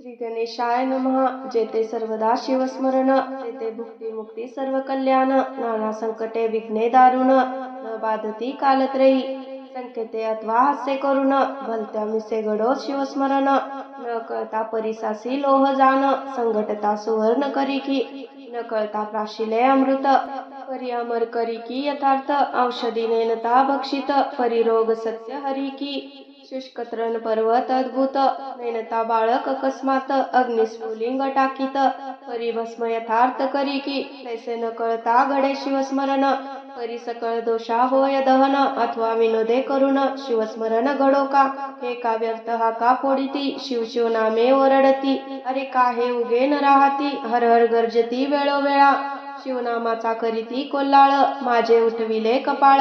श्री गणेशाय नमः जेते सर्वदा शिवस्मरण तेथे भुक्ती मुक्ती सर्व कल्याण नाना संकटे विघ्ने दारुण न बाधती कालत्रयी. संकेते अथवा हास्य करुण भलत्या मिसे घडो शिवस्मरण न कळता परिसासी लोह जाण संघटता सुवर्ण करी की न कळता प्राशिले अमृत. परी अमर करी की यथार्थ औषधी नेनता भक्षित परिरोग सत्य हरी की शुष्क तृण पर्वत अद्भुत नैनता बाळक अकस्मात अग्निस्फुलिंग टाकीत परिभस्म यथार्थ करी की तैसे न कळता घडे शिवस्मरण परी सकळ दोषा होय दहन अथवा विनोदे करुण शिवस्मरण घडो का हे का व्यर्थ हा का फोडिती शिव शिव नामे ओरडती अरे का हे उगे न राहती हर हर गर्जती वेळोवेळा शिवनामाचा करीती कोल्हाळ माझे उठविले कपाळ.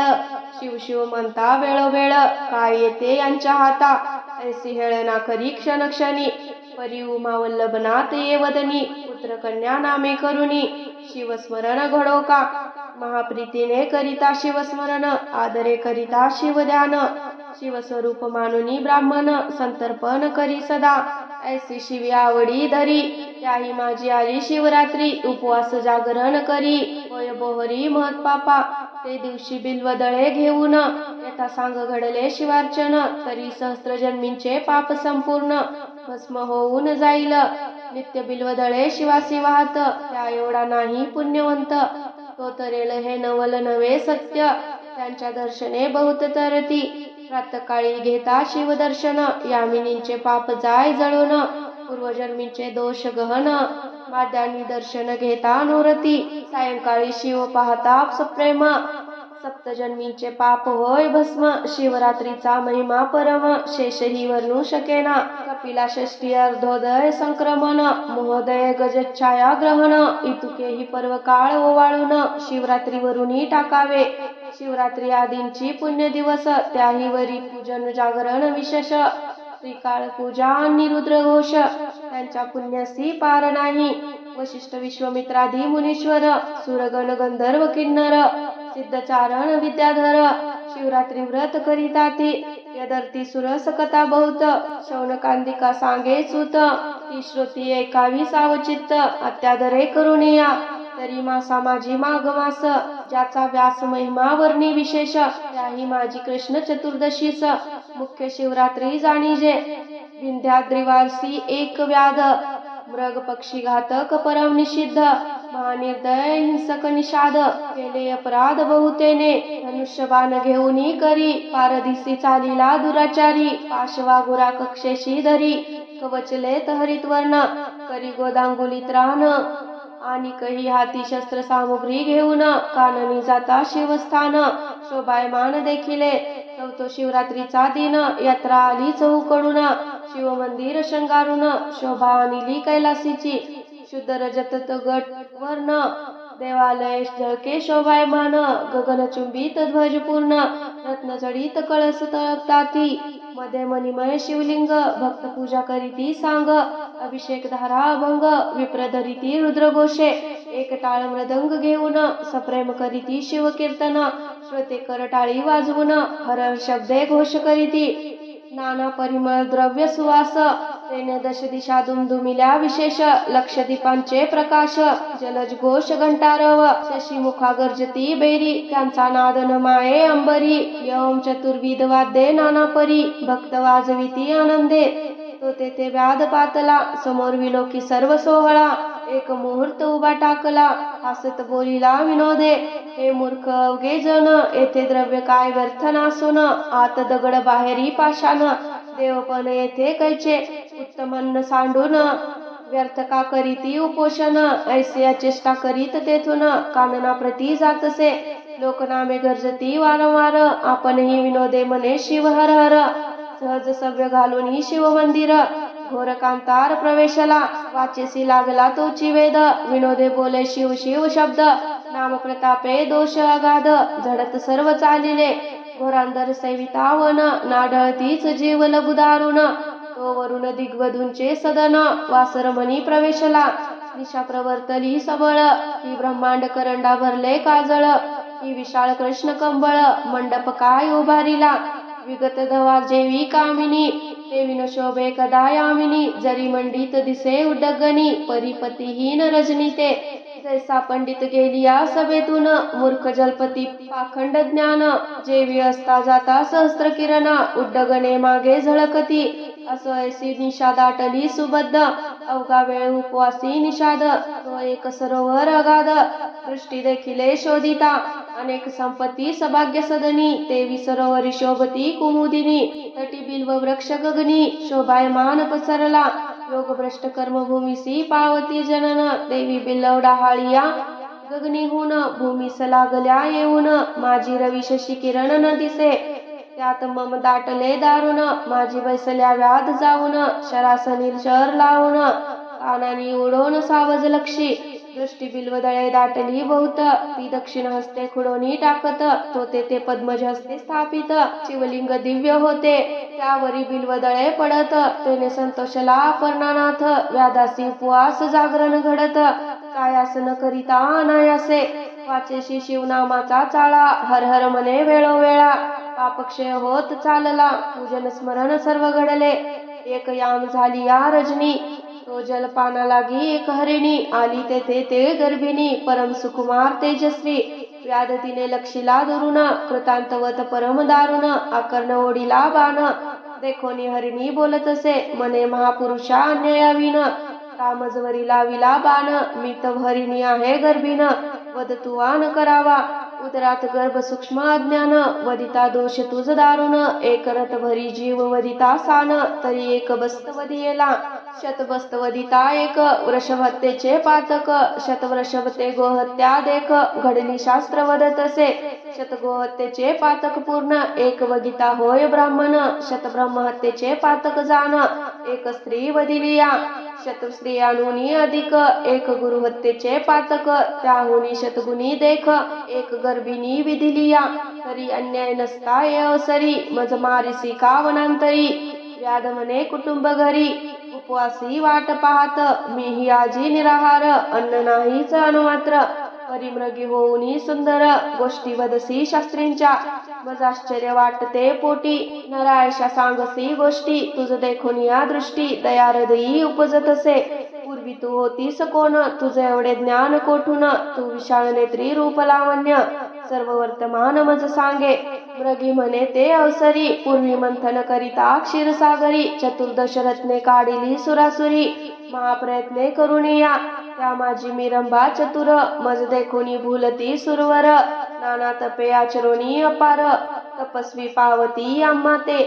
शिव शिव म्हणता वेळोवेळ काय येते यांच्या हाता? ऐसी हेळना करी क्षण क्षणी परी उमा वल्लभनाथ ये वदनी पुत्र कन्या नामे करुणी शिवस्मरण घडो का? महाप्रीतीने करिता शिवस्मरण आदरे करिता शिवध्यान. शिवस्वरूप मानुनी ब्राह्मण संतर्पण करी सदा. ऐसी शिवी आवडी धरी त्याही माझी आली शिवरात्री उपवास जागरण करी. होय बोहरी महत पापा ते दिवशी बिल्वदळे घेऊन यथा सांग घडले शिवार्चन तरी सहस्त्र जन्मींचे पाप संपूर्ण भस्म होऊन जाईल. नित्य बिल्वदळे शिवासी वाहत त्या एवढा नाही पुण्यवंत. तो तरेल हे नवल नवे सत्य त्यांच्या दर्शने बहुत तरती. प्रातकाळी घेता शिवदर्शन यामिनींचे पाप जाय जळून पूर्वजन्मींचे दोष गहन माद्यांनी दर्शन घेता नोरती सायंकाळी शिव पाहता सप्रेम. सप्तजन्मींचे पाप होय भस्म शिवरात्रीचा महिमा परम शेषही वर्णू शकेना. कपिला षष्टी अर्धोदय संक्रमण महोदय गजच्छाया ग्रहण इतुकेही पर्व काळ ओवाळून शिवरात्रीवरूनही टाकावे. शिवरात्री आदींची पुण्य दिवस त्याही वरी पूजन जागरण विशेष. श्रीकाळ पूजा निरुद्र घोष त्यांच्या पुण्यासी पार नाही. वशिष्ठ विश्वमित्रादी मुनीश्वर सुरगण गंधर्व किन्नर सिद्धचारण विद्याधर। शिवरात्री व्रत करिता ती यदर्ती सुरस कथा बहुत। शौनकांदिका सांगे सुत। ती श्रुती ऐकावी सावचित्त। अत्यादरे करुणिया। तरी मासा माझी माघमास ज्याचा व्यास महिमा वर्णी विशेष। त्याही माझी कृष्ण चतुर्दशीस। मुख्य शिवरात्री जाणीजे। विंध्याद्रिवासी एक व्याध। मृग पक्षी घातक परम निषिद्ध। महानिर्दय हिंसक निषाद केले अपराध बहुतेने. धनुष्यबाण घेऊन करी पारदिसी चालीला दुराचारी पाशवा गुरा कक्षेशी धरी. कवचले तहरित वर्ण करी गोदांगुली त्राण आणि कही हाती शस्त्र सामुग्री घेऊन काननी जाता शिवस्थान. शोभायमान देखिले चौथो शिवरात्रीचा दिन. यात्रा आली चहूकडून शिवमंदिर शंगारून. शोभा आणली कैलासीची. शुद्ध रजत गट वर्ण. देवालय झळके शोभायमान गगनचुंबित ध्वज पूर्ण. रत्नजडित कळस तळपताती. मध्ये मणिमय शिवलिंग. भक्त पूजा करीती सांग. अभिषेक धारा अभंग. विप्रधरिती रुद्रघोषे. एक टाळ मृदंग घेऊन. सप्रेम करीती शिवकीर्तन. श्रोते करटाळी वाजवून. हर शब्दे घोष करीती. नाना परिमळ द्रव्य सुवास. तेने दश दिशा दुमदुमिल्या विशेष लक्षदीपांचे प्रकाश जलज घोष घंटारव शशी मुखा गर्जती बेरी त्यांचा नाद माये अंबरी यम चतुर्विध वाद्ये नाना परी भक्त वाजविती आनंदे. तो तेथे व्याध पातला समोर विलोकी सर्व सोहळा एक मुहूर्त उभा टाकला हसत बोलिला विनोदे. हे मूर्ख अवघे जन येथे द्रव्य काय व्यर्थ नासून आत दगड बाहेरी पाषाण देवपण येथे कैचे? उत्तमन्न सांडून व्यर्थ का करीती उपोषण? ऐसिया चेष्टा करीत तेथून कानना प्रती जातसे. लोकनामे गरजती वारंवार. आपणही विनोदे मने शिव हर हर. सहज सभ्य घालून शिव मंदिर. घोर कांतार प्रवेशला वाचेसी लागला तोची वेद विनोदे बोले शिव शिव शब्द. नाम प्रतापे दोष अगाध. झडत सर्व चालिले. घोरांदर सैवितावन नाढळतीच जीव लबुदारुण तो वरुण दिग्वधूंचे सदन वासरमणी प्रवेशला. निशा प्रवर्तली सबळ. ही ब्रह्मांड करंडा भरले काजळ. ही विशाळ कृष्ण कंबळ. मंडप काय उभारिला? विगत धवा जेवी कामिनी. देवीन शोभे कदा यामिनी. जरी मंडित दिसे उडगणी परिपतीहीन रजनी ते जैसा पंडित गेली या सभेतून मूर्ख जलपती पाखंड ज्ञान जेवी असता जाता सहस्त्र किरण उड्डगणे मागे झळकती. असं ऐसी निषा दाटली सुबद्ध अवघा वेळ उपवासी निषाद तो एक सरोवर अगाध. दृष्टी देखिले शोधिता अनेक संपत्ती सभाग्य सदनी देवी सरोवरी शोभती कुमुदिनी. तटी बिल्व वृक्ष गगनी शोभायमान पसरला. योगभ्रष्ट कर्मभूमीसी पावती जनन देवी बिलवडाहाळिया गगनीहून भूमीस लागल्या येऊन माझी रवी शशी किरण न दिसे त्यात मम दाटले दारुण माझी बैसल्या व्याध जाऊन शरासनील शर लावून कानानी उडवून सावज लक्षी दृष्टी बिल्वदळे दाटली बहुत. ती दक्षिण हस्ते खुडोनी टाकत. तो तेथे पद्मज हस्ते स्थापित. शिवलिंग दिव्य होते. त्यावरी बिल्वदळे पडत. तेने संतोषला अपर्णानाथ व्यादासी उपवास जागरण घडत. कायासन करिता अनायासे. वाचेशी शिवनामाचा चाळा. हर हर मने वेळोवेळा. पापक्षय होत चालला. पूजन स्मरण सर्व घडले. एक याम झाली या रजनी. तो जलपाना लागी एक हरिणी आली तेथे ते गर्भिणी परम सुकुमार तेजस्वी. व्याध तिने लक्षीला धरुण कृतांतवत परम दारुण आकर्ण ओढीला बाण. देखोनी हरिणी बोलत असे मने महापुरुषा अन्यायाविन. कामजवरी विला बाण. मी तव हरिणी आहे गर्भिण. वद तू आन करावा. उदरात गर्भ सूक्ष्म अज्ञान. वदिता दोष तुझ दारुण. एक रथ भरी जीव वदिता सान. तरी एक बस्त वदियेला शतबस्त वदिता एक वृषभतेचे पाचक शतवृषभते गोहत्या देख घडणी शास्त्र वदत असे. शतगोहत्येचे पातक पूर्ण एक वगिता होय ब्राह्मण शतब्रह्महत्येचे पातक जाण एक स्त्री वदिलिया. शतस्त्रियानुनी अधिक एक गुरुहत्येचे पातक त्याहुनी शतगुणी देख एक गर्भिणी विधिलिया. तरी अन्याय नसता ये अवसरी मज मारिसी का वनांतरी व्याधमने कुटुंब घरी उपवासी वाट पाहत मीही आजी निराहार अन्न नाहीच अनुमात्र परिमृगी होऊनी सुंदर गोष्टी वदसी शास्त्रींच्या. मज आश्चर्य वाटते पोटी नरायशा सांगसी गोष्टी. तुझ देखून या दृष्टी दयारदयी उपजतसे. पूर्वी तू होतीस कोण तुझे एवढे ज्ञान कोठून? तू विशाळ नेत्री रूप लावण्य. सर्व वर्तमान मज सांगे. मृगी म्हणे ते अवसरी पूर्वी मंथन करिता क्षीरसागरी चतुर्दश रत्ने काढिली सुरासुरी. महाप्रयत्ने करुणिया त्या माझी मिरंबा चतुर मज देखोनी भूलती सुरवर. नाना तपे आचरोनी अपार. तपस्वी पावती आम्हा ते.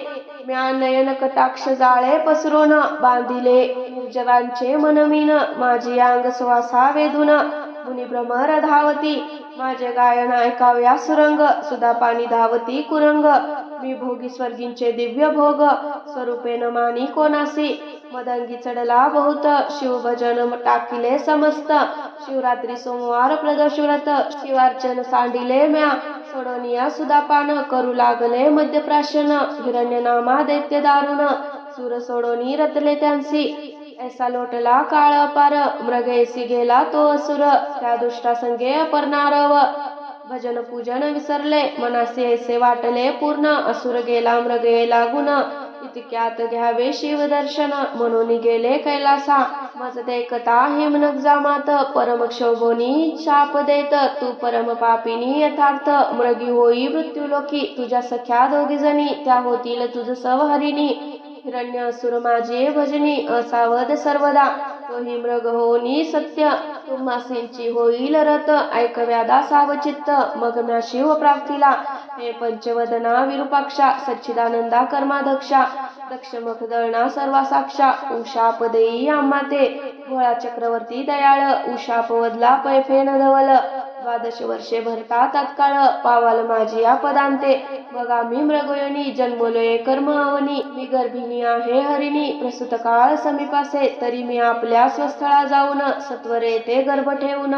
म्या नयन कटाक्ष जाळे पसरून. बांधिले निर्जरांचे मनमीन. माझी अंग श्वासा वेदून मुनी भ्रमर धावती माझे गायन ऐकाव्या सुरंग सुधा पाणी धावती कुरंग. मी भोगी स्वर्गींचे दिव्य भोग स्वरूपे न मानी कोणासी. मदंगी चढला बहुत शिवभजन टाकिले समस्त. शिवरात्री सोमवार प्रदशुरत शिवार्चन सांडिले म्या. सोडोनिया सुदापान करू लागले मध्यप्राशन हिरण्यनामा दैत्य दारुण. सूर सोडोनी रतले त्यांसी. ऐसा लोटला काळ पार मृगेसी गेला तो असुर. त्या दुष्टा संगे अपरणारव भजन पूजन विसरले मनासे ऐसे वाटले पूर्ण. असुर गेला मृगे लागून इतक्यात घ्यावे शिवदर्शन म्हणून गेले कैलासा. मज देखता हिमनक जामात. परम क्षोभोनी शाप देत. तू परम पापिनी यथार्थ. मृगी होई मृत्यूलोकी. तुझ्या सख्या दोघी जणी त्या होतील तुझ सवहरिणी. हिरण्य असुर माझे भजनी असावध सर्वदा. तोही मृग होनी सत्य तुम्हासींची होईल रथ ऐकव्या सावचित्त मग म्या शिव प्राप्तीला हे पंचवदना विरूपाक्षा सच्चिदानंदा कर्माध्यक्षा दक्ष मखदळना सर्वा साक्षा उशाप देई आम्हा ते भोळा चक्रवर्ती दयाळ उषापवदला पैफेन धवल. द्वादश वर्षे भरता तत्काळ पावाल माझी या पदांते मग आम्ही मृगयोनी जन्मलोय कर्म अवनी मी गर्भिणी आहे हरिणी प्रसूत काळ समीपासे. तरी मी आपल्या स्वस्थळा जाऊन सत्वरे ते गर्भ ठेवून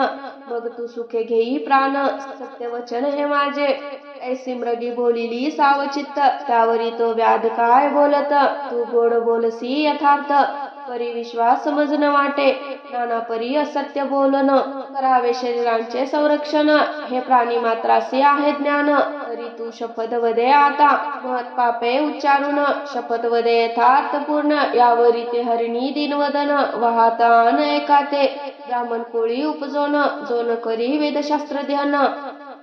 मग तू सुखे घेई प्राण. सत्यवचन हे माझे. ऐसी मृगी बोलिली सावचित्त. त्यावरी तो व्याध काय बोलत? तू गोड बोलसी यथार्थ. परी विश्वास समजन वाटे. नाना परी असत्य बोलन. करावे शरीरांचे संरक्षण. हे प्राणी मात्रासी आहे ज्ञान. तरी तू शपथ वदे आता. महत्पापे उच्चारून. शपथ वदे यथार्थ पूर्ण यावरी ते हरिणी दिनवदन वाहतान एकाते. ब्राह्मण कोळी उपजोन. जोन करी वेदशास्त्र ध्यान.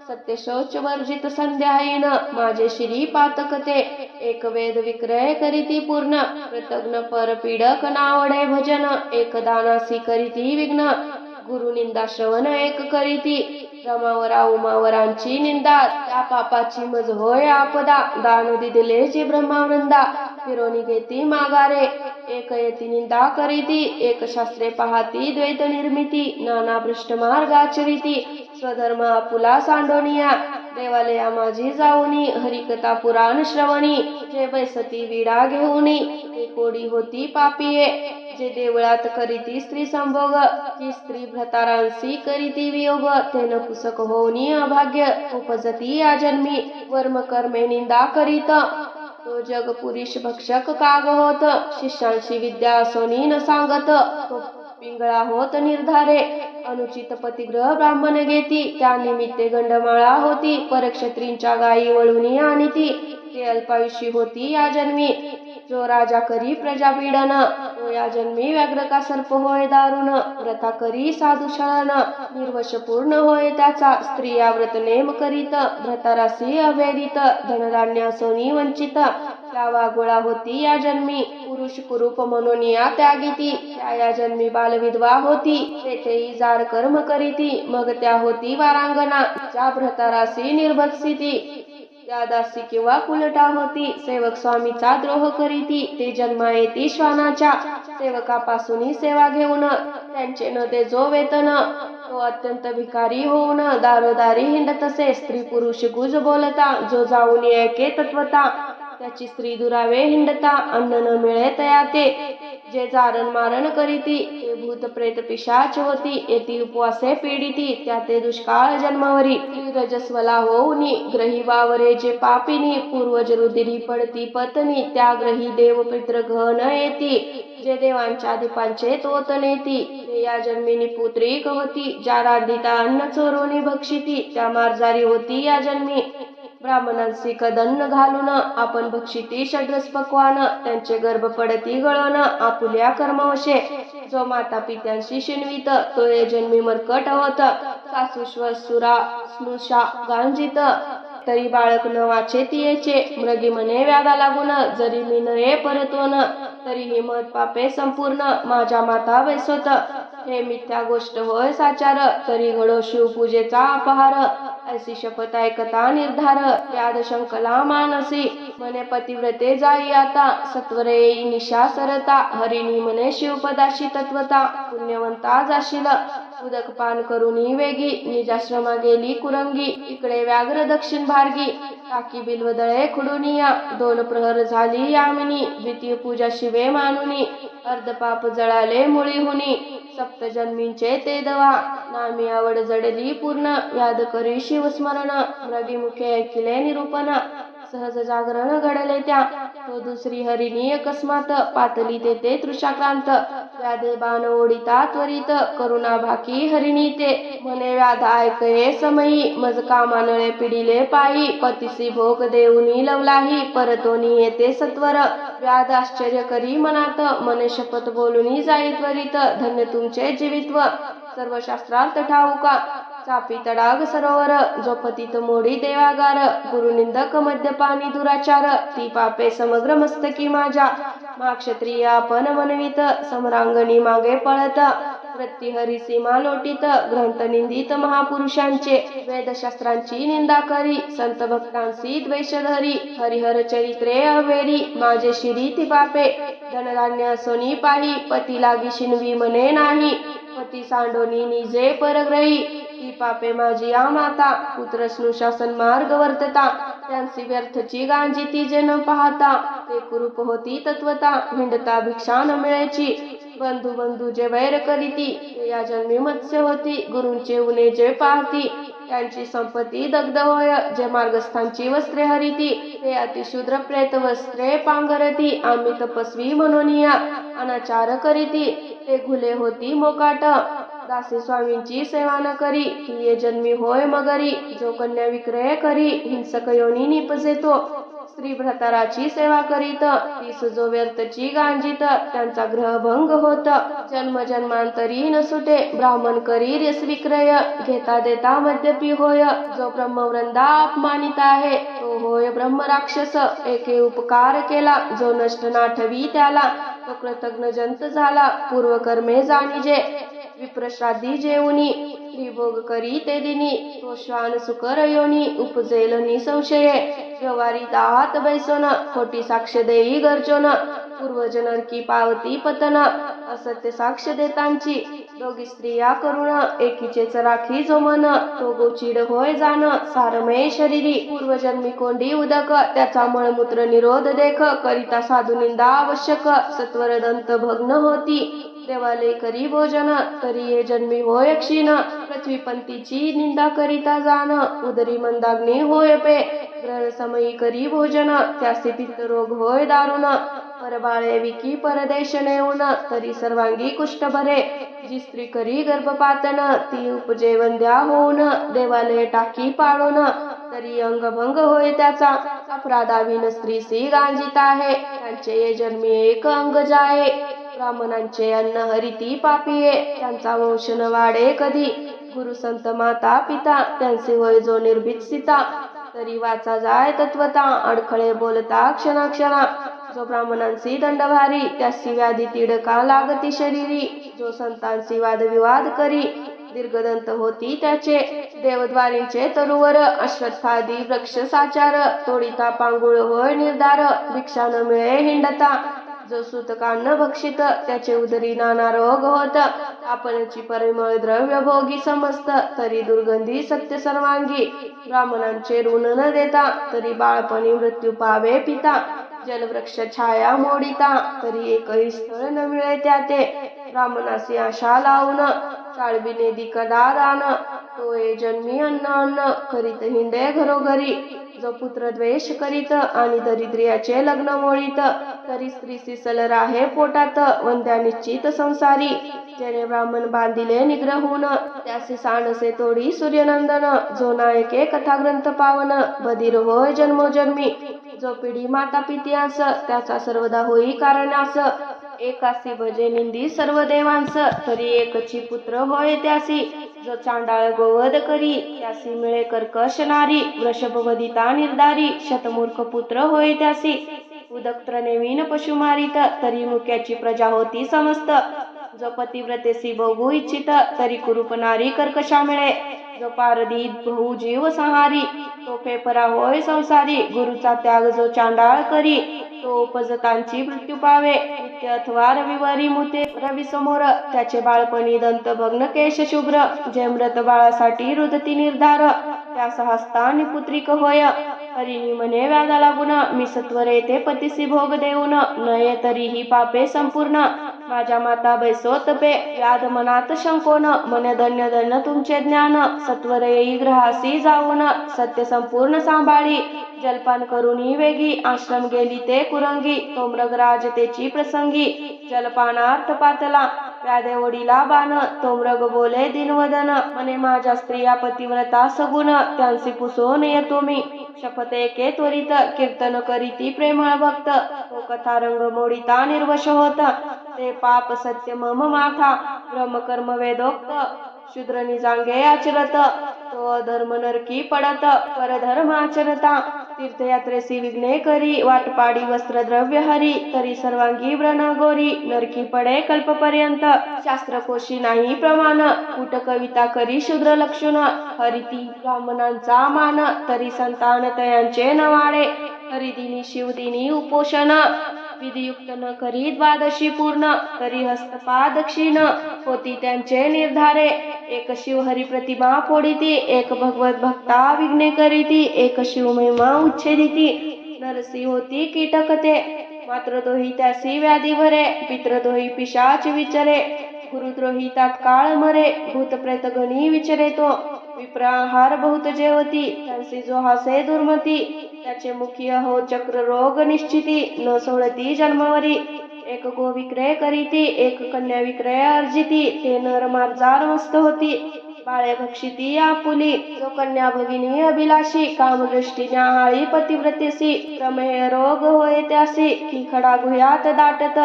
सत्य शौच वर्जित संध्यायीन. माझे श्री पातकते. एक वेद विक्रय करीती पूर्ण. कृतज्ञ परपीडक नावडे भजन. एक दानासी करीती विघ्न. गुरु निंदा श्रवण एक करीती रमावरा उमावरांची निंदा त्या पापाची मज होय आपदा. दान दिले जी ब्रह्मावृंदा फिरोनी घेती माघारे. एक येती निंदा करीती एक शास्त्रे पाहती द्वैत निर्मिती. नाना भ्रष्ट मार्गाचरिती स्वधर्म आपुला सांडोनिया. देवालया माझी जाऊनी हरिकथा पुराण श्रवणी जे बैसती विडा घेऊनी ते कोडी होती पापिये जे देवळात करीती स्त्री संभोग ती स्त्री भ्रतारांसी करीती वियोग ते नपुसक होऊनी अभाग्य उपजती या जन्मी वर्म कर्मे निंदा करीत. तो जग पुरुष भक्षक काग होत शिष्यांशी विद्या असोनी न सांगत तो पिंगळा होत निर्धारे. अनुचित पतिग्रह ब्राह्मण घेती. त्या निमित्ते गंडमाळा होती. परक्षत्रींच्या गायी वळूनी आणि ती ते अल्पायुषी होती या जन्मी. जो राजा करी प्रजा पीडन तो या जन्मी व्याघ्र का सर्प होय दारुण. व्रता करी साधू शळन निर्वश पूर्ण होय त्याचा. स्त्रिया व्रत नेम करीत व्रतारासी अवेदित धनधान्य सोनी वंचित. त्या वागोळा होती या जन्मी. पुरुष कुरूप म्हणून या त्यागीती. त्या या जन्मी बालविधवा होती. तेथेही जार कर्म करीती. मग त्या होती वारांगणा. ज्या भ्रतारासी निर्भक्षिती त्या दासी किंवा कुलटा होती. सेवक स्वामीचा द्रोह करीती. ते जन्मा येती श्वानाच्या. सेवकापासून सेवा घेऊन. त्यांचे न ते जो वेतन तो अत्यंत भिकारी होऊन दारोदारी हिंडतसे स्त्री पुरुष गुज बोलता. जो जाऊन ऐके तत्वता. त्याची स्त्री दुरावे हिंडता अन्न न मिळे तया ते. जे जारण मारण करीती ते भूत प्रेत पिशाच होती. येती उपवासे पीडिती त्या ते दुष्काळ जन्मावरी. रजस्वला होऊनी ग्रही वावरे जे पापिनी. पूर्वज रुदिरी पडती पत्नी त्या ग्रही देव पित्र घन येती. जे देवांच्या दीपांचे तोत नेती या जन्मिनी पुत्री होती. ज्या राधिता अन्न चोरोनी भक्षिती त्या मार्जारी होती या जन्मी. ब्राह्मणांसी कदन्न घालून आपण भक्षिती षड्रस पक्वान त्यांचे गर्भ पडती गळवण आपुल्या कर्मवशे जो माता पित्यांशी शिणवित तो ये जन्मी मरकट होत. सासू सुरा स्नुषा गांजित. तरी बाळक न वाचे तियेचे मृगी मने व्याधा लागून जरी मी नये परतोन तरी मत पापे संपूर्ण माझ्या माता वैसोत. हे मिथ्या गोष्ट होय साचार तरी घडो शिवपूजेचा अपहार. ऐसी शपथ ऐकता निर्धार व्याध शंकला मानसी मने पतिव्रते जाई आता सत्वरे निशा सरता हरिणी मने शिवपदाशी तत्वता पुण्यवंता जाशील. उदक पान करून वेगी निजाश्रमा गेली कुरंगी इकडे व्याघ्र दक्षिण भारगी टाकी बिल्वदळे खुडुनिया दोन प्रहर झाली यामिनी द्वितीय पूजा शिवे मानुनी अर्धपाप जळाले मुळी हुनी सप्तजन्मींचे ते दवा नामी आवड जडली पूर्ण व्याध करी शिवस्मरण मृगीमुखे ऐकिले निरूपण सहज जागरण घडले त्या. तो दुसरी हरिणी अकस्मात पातली तेथे तृषाक्रांत. व्याधे बाण ओढिता त्वरित करुणा भाकी हरिणी ते. म्हणे व्याध ऐकये समयी मज कामानळे पिडिले पायी. पतिसी भोग देऊनी लवलाही परतोनी येते सत्वर. व्याध आश्चर्य करी मनात मन शपथ बोलुनी जाई त्वरित. धन्य तुमचे जीवित्व. सर्व शास्त्रार्थ ठाऊका. चापी तडाग सरोवर जो पतित मोडी देवागार गुरुनिंदक मद्यपानी दुराचार ती पापे समग्र मस्तकी माझ्या. मा क्षत्रिय आपण मनवित समरांगणी मागे पळत प्रत्यहरी सीमा लोटीत ग्रंथ निंदित महापुरुषांचे. वेदशास्त्रांची निंदा करी संत भक्तांसी द्वेष धरी हरिहर चरित्रे अवेरी माझे शिरी ती बापे धनधान्य सोनी पाही पती लागी शिनवी मने नाही पती सांडोनी निजे परग्रही. ही पापे माझी या माता पुत्र शासन मार्ग वर्तता. त्यांची व्यर्थची गांजी ती जन पाहता. ते कुरूप होती तत्वता. हिंडता भिक्षा न मिळायची बंधू बंधू जे वैर करीती. या जन्मी मत्स्य होती. गुरुंचे उने जे पाहती. त्यांची संपत्ती दग्ध होय. जे मार्गस्थांची वस्त्रे हरिती. ते अतिशूद्र प्रेत वस्त्रे पांघरती. आम्ही तपस्वी म्हणून अनाचार करीती. ते घुले होती मोकाट. दासी स्वामींची सेवा न करी ये जन्मी होय मगरी जो कन्या विक्रय करी हिंसक योनी निपजे तो स्त्री भ्रताराची सेवा करीत तीस जो व्यर्थची गांजीत त्यांचा ग्रहभंग होत. जन्म जन्मांतरी न सुटे ब्राह्मण करी रेस विक्रय घेता देता मद्यपी होय. जो ब्रह्मवृंदा अपमानित आहे तो होय ब्रह्म राक्षस. एके उपकार केला जो नष्ट नाठवी त्याला. तो कृतज्ञ जंत झाला पूर्वकर्मे जाणीजे. विप्रसादी जेवनी त्रिभोग करी ते दिनी तो श्वान सुकर योनी उपजेल निसंशये व्यवहारी दाहात बैसोन खोटी साक्ष देई गरजोन पूर्वजनर की पावती पतन असत्य साक्ष देतांची दोघी स्त्रिया करुण एकीचेच राखी जो मन तो गोचिड होय जाण सारमय शरीरी पूर्वजन्मी कोंडी उदक त्याचा मळमूत्र निरोध देख करिता साधू निंदा आवश्यक सत्वर दंत भग्न होती देवाले करी भोजन हो तरी ये जन्मी होय क्षीण। पृथ्वीपंतीची निंदा करिता जाण उदरी मंदाग्नी होय पे। ग्रहण समयी करी भोजन हो त्या स्थितीत रोग होय दारुण। परबाळे विकी परदेश नेऊन तरी सर्वांगी कुष्ट बरे जी स्त्री करी गर्भपातन ती उपजेवन द्या होऊन देवालय टाकी पाळून तरी अंगभंग होय त्याचा। अपराधाविन स्त्रीसी गांजित आहे त्यांचे ये जन्मी एक अंग जाये। ब्राह्मणांचे अन्न हरिती पापिये. त्यांचा वंश न वाढे कधी. गुरु संत माता पिता त्यांचे होय जो निर्भीत सीता तरी वाचा जाय तत्वता. अडखळे बोलता क्षणाक्षणा. जो ब्राह्मणांसी दंडभारी त्यासी व्याधी तिडका लागती शरीरी. जो संतांसी वादविवाद करी दीर्घदंत होती त्याचे. देवद्वारींचे तरुवर अश्वत्थादी वृक्ष साचार. तोडिता पांगुळ होय निर्धार. भिक्षा न मिळे हिंडता. जो सूतकान्न भक्षित त्याचे उदरी नाना रोग होत. आपणची परिमळ द्रव्य भोगी समजत तरी दुर्गंधी सत्य सर्वांगी. ब्राह्मणांचे ऋण न देता तरी बाळपणी मृत्यू पावे पिता. जलवृक्ष छाया मोडिता तरी एकही स्थळ न मिळे त्या ते ब्राह्मणासी आशा लावून चाळविने दिकदा दान. तो ए जन्मी अन्न अन्न करीत हिंडे घरोघरी. जो पुत्र द्वेष करीत आणि दरिद्रियाचे लग्न मोळीत तरी स्त्री सल राहे पोटात वंद्या निश्चित संसारी जेणे ब्राह्मण बांधिले निग्रहून त्यासी सांडसे तोडी सूर्यनंदन जो नायके कथाग्रंथ पावन बधीर होय जन्मोजन्मी जो पिढी माता पित्यांस त्याचा सर्वदा होई कारणास एकासी भजे निंदी सर्व देवांस तरी एकची पुत्र होय त्यासी जो चांडाळ गोवध करी त्यासी मिळे कर्कश नारी वृषभवदिता निर्धारी शतमूर्ख पुत्र होय त्यासी. उदक्त्र नेवीन पशु मारित तरी मुक्याची प्रजा होती समस्त. जो पतिव्रतेसी बघू इच्छित तरी कुरूप नारी कर्कशा मिळे. जो पारदीत बहु जीव संहारी तो फेपरा होय संसारी. गुरुचा त्याग जो चांडाळ करी तो उपजतांची मृत्यू पावे. नित्य अथवा रविवारी मुते रवी समोर. त्याचे बाळपणी दंत भग्न केश शुभ्र. जे मृत बाळासाठी रुदती निर्धार. त्यास हस्ता निपुत्रिक होय. हरिणी म्हणे व्याधा लागून मी सत्वर ते पतीसी भोग देऊन नये तरीही पापे संपूर्ण. माझ्या माता बैसो तपे व्याध मनात शंकोन मन धन्य धन्य तुमचे ज्ञान. सत्वर येई ग्रहासी जाऊन सत्य संपूर्ण सांभाळी. जलपान करुनी वेगी आश्रम गेली ते कुरंगी. तो मृगराज प्रसंगी जलपानार्थ पातला. व्याधे वडिला बाण तो मृग बोले दिनवदन मने माझ्या स्त्रिया पतिव्रता सगुण त्यांसी पुसून येतो मी शपथ एके त्वरित कीर्तन करीती प्रेमळ भक्त. तो कथा रंग मोडिता निर्वश होत. ते पाप सत्य मम माथा ब्रह्मकर्म वेदोक्त. शूद्रनी जांगे आचरत तो धर्म नरकी पडत परधर्म आचरता तीर्थयात्रेसी विघ्ने करी वाटपाडी वस्त्र द्रव्य हरी तरी सर्वांगी व्रण गोरी नरकी पडे कल्पपर्यंत. शास्त्रकोशी नाही प्रमाण कुट कविता करी शूद्र लक्षण. हरिती ब्राह्मणांचा मान तरी संतान तयांचे नवाडे. हरिदिनी शिवदिनी उपोषण. विधियुक्त न करी द्वादशी पूर्ण तरी हस्तपाद दक्षिण होती त्यांचे निर्धारे. एक शिव हरी प्रतिमा फोडिती एक भगवत भक्ता विघ्ने करीती एक शिव महिमा उच्छेदिती. नरसी होती कीटकते मात्र दोही त्यासी व्याधी भरे पितृद्रोही पिशाच विचरे गुरुद्रोही तात्काळ मरे भूत प्रेत गणी विचरे तो. विप्राहार बहुत जेवती त्यांसी जो हासे दुर्मती त्याचे मुखी हो चक्र रोग निश्चिती न सोडती जन्मवरी. एक गो विक्रय करीती एक कन्या विक्रय अर्जिती ते नर मार्जार मस्त होती. बाळे भक्षिती आपुली जो कन्या भगिनी अभिलाषी कामदृष्टीने आळी पतिव्रतेसी प्रमेय रोग होय त्यासी की खडा गुह्यात दाटत.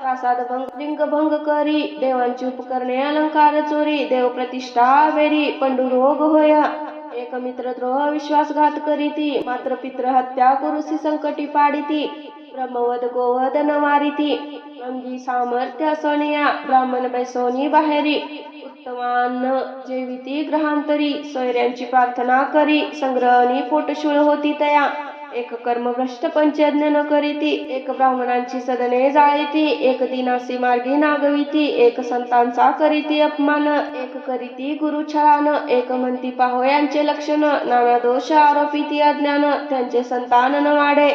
प्रासाद भंग भंग करी देवांची उपकरणे अलंकार चोरी देव प्रतिष्ठा वेरी पंडू रोग होय. एक मित्र द्रोह विश्वासघात करीती मात्र पित्र हत्या करुसी संकटी पाडीती. ब्रह्मवद गोवद न अंगी सामर्थ्य सोनिया ब्राह्मण बैसोनी बाहेरी उत्तमान्न जेविती ग्रहांतरी सोयऱ्यांची प्रार्थना करी संग्रहणी पोटशूळ होती तया एक कर्मभ्रष्ट पंचज्ञ न करीती एक ब्राह्मणांची सदने जाळीती एक दिनासी मार्गी नागविती एक संतांचा करीती अपमान एक करीती गुरु छळान एक म्हणती पाहो यांचे लक्षण नाना दोष आरोपिती अज्ञान त्यांचे संतान न वाढे.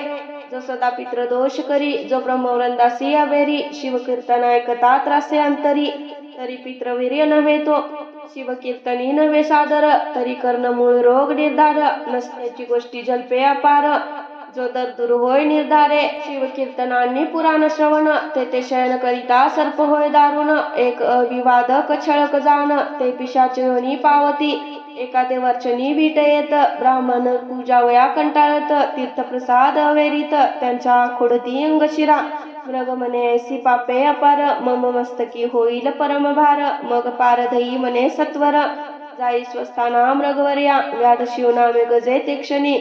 जो सदा पित्र दोष करी जो ब्रह्मवृंदासी शिव शिवकीर्तन ऐकता त्रासे अंतरी तरी पितृवीर्य नव्हे तो शिवकीर्तनी नव्हे सादर तरी कर्ण मूळ रोग निर्धार नसण्याची गोष्टी जल्पे अपार. जो दर होय निर्धारे शिवकीर्तनांनी पुराण श्रवण तेथे शयन करिता सर्प होय दारुण एक अविवादक छळक जाण ते पिशाच पावती एका देवार्चनी भीट येत ब्राह्मण पूजावया कंटाळत तीर्थप्रसाद अवेरित त्यांच्या खोडती अंगशिरा मृग म्हणे ऐसी पापे अपार मम मस्तकी होईल परमभार मग पारधई म्हणे सत्वर. जाई स्वस्थाना मृगवर्या व्याध शिवनामे गजे ते क्षणी.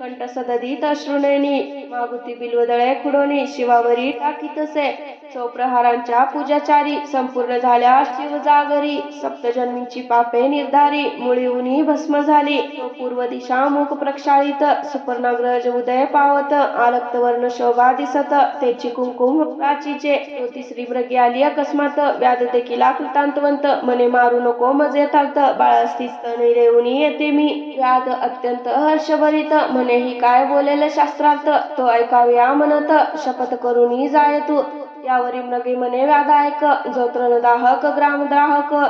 कंठ सददित अश्रुनेनी मागुती बिल्वदळे खुडोनी शिवावरी टाकीतसे. चौप्रहारांच्या पूजाचारी संपूर्ण झाल्या शिव जागरी सप्तजन्मीची पापे निर्धारी. मुळी भस्म झाली. पूर्व दिशा मुख प्रक्षाळित. सुपर्णग्रज उदय पावत. आलक्त वर्ण शोभा दिसत. तेची कुंकुम प्राचीचे. तो तिसरी मृगी आली अकस्मात. व्याध देखीला कृतांतवंत मने मारू नको मजे थालत बाळास्तीस्त रेवणी येते मी. व्याध अत्यंत हर्षभरित. म्हणे ही काय बोलेल शास्त्रार्थ? तो ऐकाव्या म्हणत शपथ करून जाय तू. यावरी मृगे म्हणे व्याधायक जो तृणदाहक ग्रामदाहक व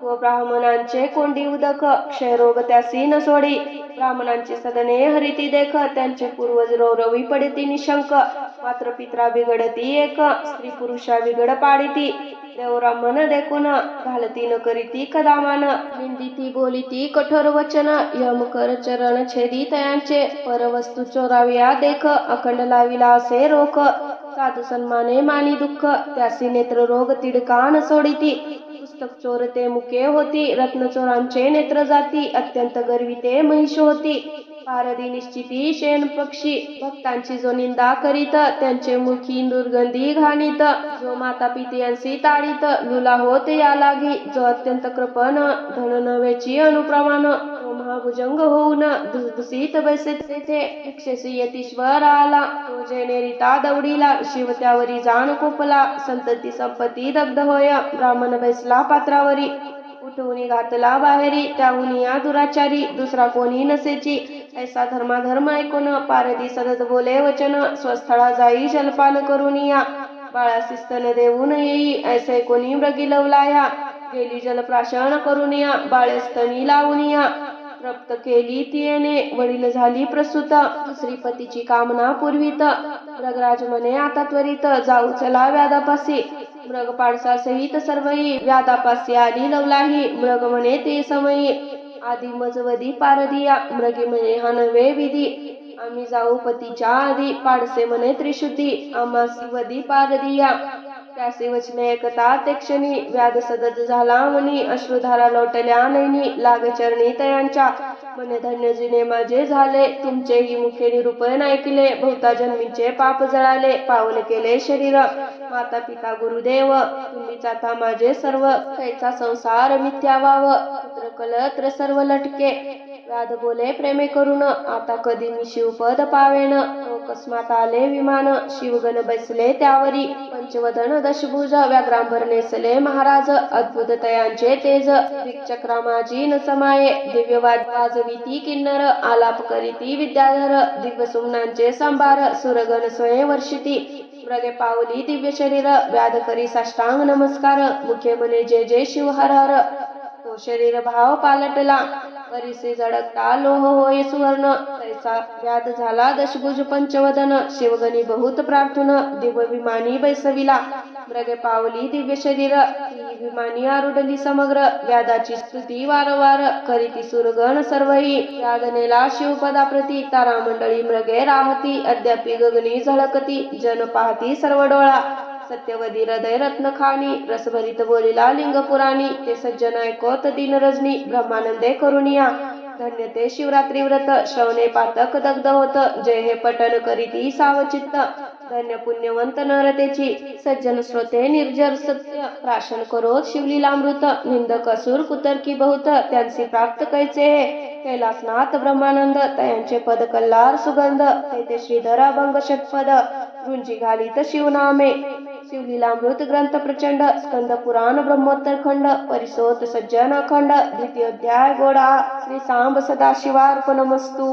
हो ब्राह्मणांचे कोंडी उदक क्षयरोग त्यासी न सोडी. ब्राह्मणांची सदने हरिती देख त्यांचे पूर्वज रौरवी पडती निशंक. मात्र पित्रा बिघडती एक स्त्री पुरुषा बिघड पाडिती. देवरा मन देखून घालती न करीती कदामान. निंदिती बोलिती कठोर वचन. यम कर चरण छेदी तयांचे. परवस्तू चोराविया देख. अखंड लाविला असे रोख. साधू सन्माने मानी दुःख. त्यासी नेत्र रोग तिडकान सोडिती. पुस्तक चोरते मुके होती. रत्न चोरांचे नेत्र जाती. अत्यंत गर्विते महिष होती. पारदी निश्चिती शेण पक्षी. भक्तांची जो निंदा करीत त्यांचे मुखी दुर्गंधी घाणीत. जो माता पित्यांशी ताडीत लुला होत या लागी. जो अत्यंत कृपण धन नव्याची अनुप्रमाण. महाभुजंग होऊन दुसदुसीत बैसे तेथे यक्षसी यतीश्वर आला. तो जेने दौडीला. शिव त्यावरी जाण कोपला. संतती संपत्ती दग्ध होय. ब्राह्मण बैसला पात्रावरी. उठवून घातला बाहेरी. त्याहून या दुराचारी. दुसरा कोणी नसेची. ऐसा धर्माधर्म ऐकून पारधी सदत बोले वचन स्वस्थळा जाई जलपान करून या. बाळा शिस्तन देऊन येई ऐसे कोणी मृगी लवलाया? गेली जलप्राशन करून या. बाळस्तनी लावून या. तृप्त केली तिने वडील झाली प्रसूत. दुसरी पतीची कामना पूर्वीत. मृगराज म्हणे आता त्वरित जाऊ चला व्यादापासी मृग पाडसा सहित सर्वही व्यादापासी आली लवलाही. मृग म्हणे ते समयी. आधी मजवदी पारदिया मृगी म्हणे हा नव्हे विधी. आम्ही जाऊ पतीच्या आधी पाडसे म्हणे त्रिशुद्धी. आम्हासी वदी पारदिया त्याचे वचने ऐकता ते क्षणी व्याध सदज झाला म्हणी अश्रुधारा लोटल्या नैनी लागचरणी तयांच्या. म्हणे धन्यजीने माझे झाले तुमचेही मुखे निरूपण ऐकले बहुता जन्मीचे पाप जळाले पावन केले शरीर. माता पिता गुरुदेव तुम्ही जाता माझे सर्व कैचा संसार मिथ्या व्हाव पुत्र कलत्र सर्व लटके. व्याध बोले प्रेमे करून आता कधी मी शिवपद पावेन अकस्मात आले विमान. शिवगण बसले त्यावरी. पंचवदन दशभुज व्याघ्रांबर नेसले महाराज. अद्भुत तयांचे तेज. दिक्चक्रामाजी न समाये. दिव्य वाजविती किन्नर. आलाप करीती विद्याधर. दिव्य सुमनांचे संभार सुरगण स्वयं वर्षिती. मृगे पावली दिव्य शरीर. व्याध करी साष्टांग नमस्कार. मुखे मने जय जय शिव हर हर. तो शरीर भाव पालटला. परिसे जडकता. लोह होय सुवर्ण तैसा व्याध झाला. दशभुज पंचवदन. शिवगणी बहुत प्रार्थुन. दिव्य विमानी बैसविला. मृगे पावली दिव्य शरीर. विमानी आरुडली समग्र. व्याधाची स्तुती वारंवार करीती सुरगण सर्वही. व्यादनेला तारा मंडळी मृगे राहती. अद्यापि गगनी झळकती. जन पाहती सर्व डोळा. सत्यवधी हृदय रत्न खाणी रसभरित बोलिला लिंग पुराणी ते सज्जन ऐकोत दिन रजनी ब्रह्मानंदे करुणिया. धन्य ते शिवरात्री व्रत श्रवणे पातक दग्ध होत जय हे पठन करीती सावचित्त. धन्य पुण्यवंत नरतेची सज्जन श्रोते निर्जर सत्य. प्राशन करो शिवलीलामृत निंदक असुर कुतर्की बहुत त्यांची प्राप्त कैचे हे? कैलासनाथ ब्रह्मानंद तयांचे पद कल्लार सुगंध ते श्रीधरा भंग षटपद. रुंजी घालीत शिवनामे. शिवलीलामृत ग्रंथ प्रचंड स्कंद पुराण ब्रह्मोत्तर खंड परिसोत सज्जन खंड द्वितीय अध्याय गोडा श्री सांब सदाशिवार्पणमस्तू.